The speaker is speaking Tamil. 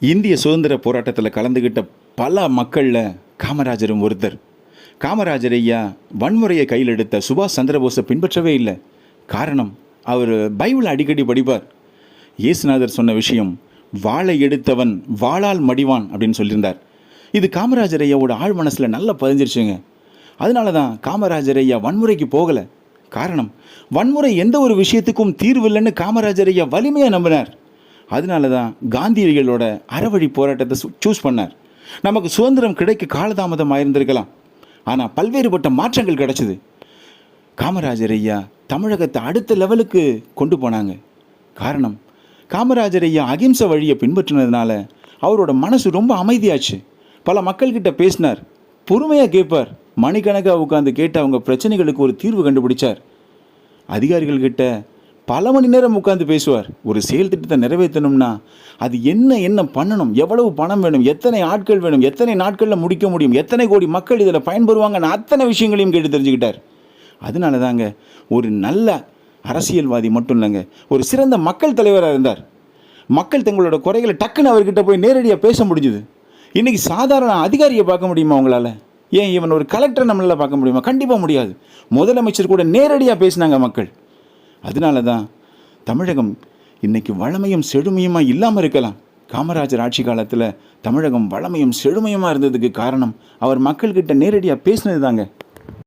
இந்திய சுதந்திர போராட்டத்தில் கலந்துக்கிட்ட பல மக்களில் காமராஜரும் ஒருத்தர். காமராஜர் ஐயா வன்முறையை கையில் எடுத்த சுபாஷ் சந்திரபோஸை பின்பற்றவே இல்லை. காரணம் அவர் பைபிளை அடிக்கடி படிப்பார். இயேசுநாதர் சொன்ன விஷயம் வாளை எடுத்தவன் வாளால் மடிவான் அப்படின்னு சொல்லியிருந்தார். இது காமராஜர் ஐயாவோட ஆழ் மனசில் நல்லா பதிஞ்சிருச்சுங்க. அதனால தான் காமராஜர் ஐயா வன்முறைக்கு போகலை. காரணம் வன்முறை எந்த ஒரு விஷயத்துக்கும் தீர்வு இல்லைன்னு காமராஜர் ஐயா வலிமையாக நம்பினார். அதனால தான் காந்தியடிகளோட அறவழி போராட்டத்தை சூஸ் பண்ணார். நமக்கு சுதந்திரம் கிடைக்க காலதாமதம் ஆயிருந்திருக்கலாம். ஆனால் பல்வேறுபட்ட மாற்றங்கள் கிடைச்சிது. காமராஜர் ஐயா தமிழகத்தை அடுத்த லெவலுக்கு கொண்டு போனாங்க. காரணம் காமராஜர் ஐயா அகிம்சை வழியை பின்பற்றினதுனால அவரோட மனசு ரொம்ப அமைதியாச்சு. பல மக்கள்கிட்ட பேசினார். பொறுமையாக கேட்பார். மணிக்கணக்காக உட்காந்து கேட்டு அவங்க பிரச்சனைகளுக்கு ஒரு தீர்வு கண்டுபிடிச்சார். அதிகாரிகள்கிட்ட பல மணி நேரம் உட்காந்து பேசுவார். ஒரு செயல் திட்டத்தை நிறைவேற்றணும்னா அது என்ன என்ன பண்ணணும்? எவ்வளவு பணம் வேணும்? எத்தனை ஆட்கள் வேணும்? எத்தனை நாட்களில் முடிக்க முடியும்? எத்தனை கோடி மக்கள் இதில் பயன்பெறுவாங்கன்னு அத்தனை விஷயங்களையும் கேட்டு தெரிஞ்சுக்கிட்டார். அதனால தாங்க ஒரு நல்ல அரசியல்வாதி மட்டும் இல்லைங்க ஒரு சிறந்த மக்கள் தலைவராக இருந்தார். மக்கள் தங்களோட குறைகளை டக்குன்னு அவர்கிட்ட போய் நேரடியாக பேச முடிஞ்சுது. இன்றைக்கி சாதாரண அதிகாரியை பார்க்க முடியுமா உங்களால்? ஏன் இவன் ஒரு கலெக்டர் நம்மளால் பார்க்க முடியுமா? கண்டிப்பாக முடியாது. முதலமைச்சர் கூட நேரடியாக பேசினாங்க மக்கள். அதனால தான் தமிழகம் இன்றைக்கி வளமையும் செழுமையுமா இல்லாமல் இருக்கலாம். காமராஜர் ஆட்சி காலத்தில் தமிழகம் வளமையும் செழுமையுமாக இருந்ததுக்கு காரணம் அவர் மக்கள்கிட்ட நேரடியாக பேசினது தாங்க